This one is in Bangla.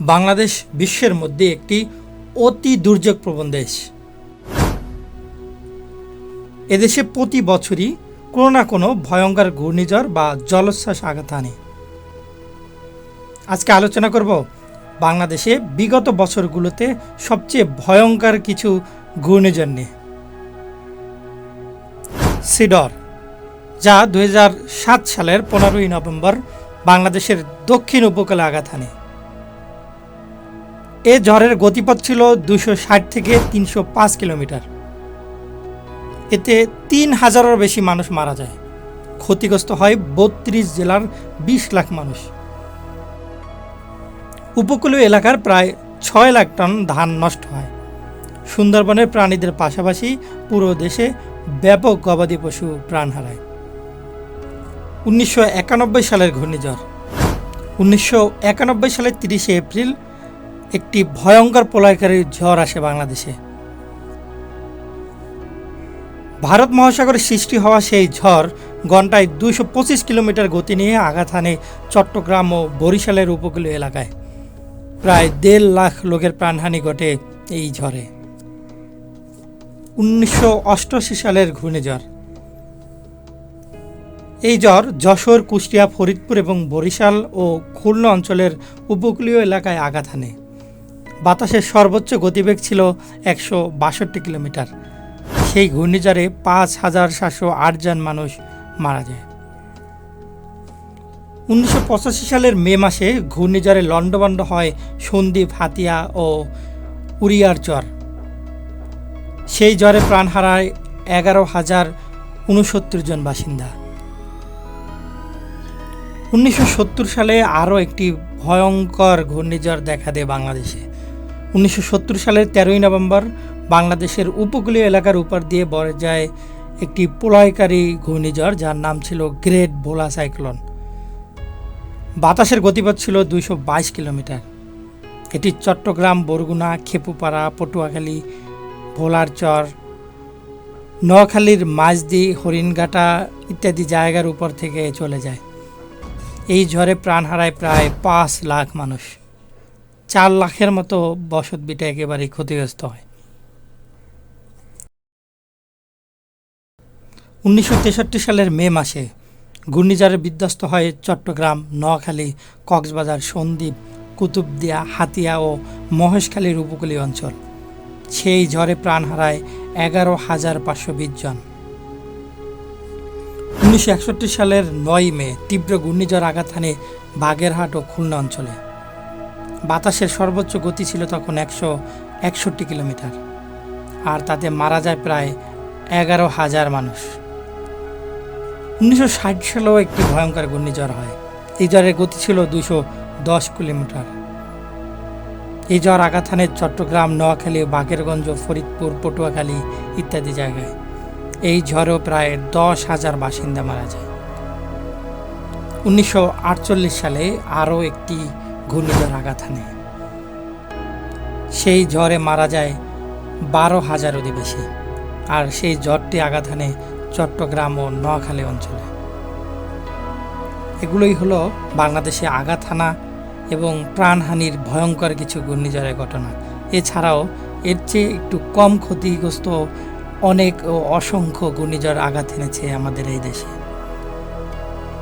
বাংলাদেশ বিশ্বের মধ্যে একটি অতি দুর্যোগ প্রবণ দেশ। এদেশে প্রতি বছরই কোনো না কোনো ভয়ঙ্কর ঘূর্ণিঝড় বা জলোচ্ছ্বাস আঘাত আনে আজকে আলোচনা করব বাংলাদেশে বিগত বছরগুলোতে সবচেয়ে ভয়ঙ্কর কিছু ঘূর্ণিঝড় নিয়ে। সিডর, যা দুহাজার সাত সালের পনেরোই নভেম্বর বাংলাদেশের দক্ষিণ উপকূলে আঘাত হানে। এ ঝড়ের গতিপথ ছিল দুশো ষাট থেকে তিনশো পাঁচ কিলোমিটার। এতে তিন হাজারের বেশি মানুষ মারা যায়। ক্ষতিগ্রস্ত হয় বত্রিশ জেলার বিশ লাখ মানুষ। উপকূলীয় এলাকার প্রায় ছয় লাখ টন ধান নষ্ট হয়। সুন্দরবনের প্রাণীদের পাশাপাশি পুরো দেশে ব্যাপক গবাদি পশু প্রাণ হারায়। উনিশশো একানব্বই সালের ঘূর্ণিঝড়। উনিশশো একানব্বই সালের তিরিশে এপ্রিল একটি ভয়ঙ্কর প্রলয়কারী ঝড় আসে বাংলাদেশে। ভারত মহাসাগরে সৃষ্টি হওয়া সেই ঝড় ঘন্টায় পঁচিশ কিলোমিটার গতি নিয়ে আঘাত হানে চট্টগ্রাম ও বরিশালের উপকূলীয় এলাকায়। প্রায় দেড় লাখ লোকের প্রাণহানি ঘটে এই ঝড়ে। উনিশশো অষ্টআশি সালের ঘূর্ণিঝড়। এই ঝড় যশোর, কুষ্টিয়া, ফরিদপুর এবং বরিশাল ও খুলনা অঞ্চলের উপকূলীয় এলাকায় আঘাত হানে। বাতাসের সর্বোচ্চ গতিবেগ ছিল একশো বাষট্টি কিলোমিটার। সেই ঘূর্ণিঝড়ে পাঁচ হাজার সাতশো আট জন মানুষ মারা যায়। উনিশশো পঁচাশি সালের মে মাসে ঘূর্ণিঝড়ে লণ্ডভণ্ড হয় সন্দীপ হাতিয়া ও উড়িয়ার চর সেই জ্বরে প্রাণ হারায় এগারো হাজার উনসত্তর জন বাসিন্দা। উনিশশো সত্তর সালে আরও একটি ভয়ঙ্কর ঘূর্ণিঝড় দেখা দেয় বাংলাদেশে। উনিশশো সত্তর সালের তেরোই নভেম্বর বাংলাদেশের উপকূলীয় এলাকার উপর দিয়ে বয়ে যায় একটি প্রলয়কারী ঘূর্ণিঝড়, যার নাম ছিল গ্রেট ভোলা সাইক্লোন। বাতাসের গতিপথ ছিল দুইশো বাইশ কিলোমিটার। এটি চট্টগ্রাম, বরগুনা, খেপুপাড়া, পটুয়াখালী, ভোলার চর, নোয়াখালীর মাঝদি হরিণঘাটা ইত্যাদি জায়গার উপর থেকে চলে যায়। এই ঝড়ে প্রাণ হারায় প্রায় পাঁচ লাখ মানুষ। চার লাখের মতো বসত বিটা একেবারেই ক্ষতিগ্রস্ত হয়। উনিশশো তেষট্টি সালের মে মাসে ঘূর্ণিঝড়ে বিধ্বস্ত হয় চট্টগ্রাম, নোয়াখালী, কক্সবাজার, সন্দ্বীপ, কুতুবদিয়া, হাতিয়া ও মহেশখালীর উপকূলীয় অঞ্চল। সেই ঝড়ে প্রাণ হারায় এগারো হাজার পাঁচশো বিশ জন। উনিশশো একষট্টি সালের নয় মে তীব্র ঘূর্ণিঝড় আঘাত হানে বাগেরহাট ও খুলনা অঞ্চলে। বাতাসের সর্বোচ্চ গতি ছিল তখন একশো একষট্টি কিলোমিটার, আর তাতে মারা যায় প্রায় এগারো হাজার মানুষ। উনিশশো ষাট সালেও একটি ভয়ঙ্কর ঘূর্ণিঝড় হয়। এই ঝড়ের গতি ছিল দুশো দশ কিলোমিটার। এই জ্বর হানে চট্টগ্রাম, নোয়াখালী বাকেরগঞ্জ ফরিদপুর, পটুয়াখালী ইত্যাদি জায়গায় এই ঝড়েও প্রায় দশ হাজার বাসিন্দা মারা যায়। উনিশশো আটচল্লিশ সালে আরও একটি ঘূর্ণিঝড় আঘাত হানে। সেই ঝড়ে মারা যায় বারো হাজার অধিবেশী আর সেই ঝড়টি আঘাত হানে চট্টগ্রাম ও নোয়াখালী অঞ্চলে। এগুলোই হলো বাংলাদেশে আঘাত হানা এবং প্রাণহানির ভয়ঙ্কর কিছু ঘূর্ণিঝড়ের ঘটনা। এছাড়াও এর চেয়ে একটু কম ক্ষতিগ্রস্ত অনেক ও অসংখ্য ঘূর্ণিঝড় আঘাত এনেছে আমাদের এই দেশে।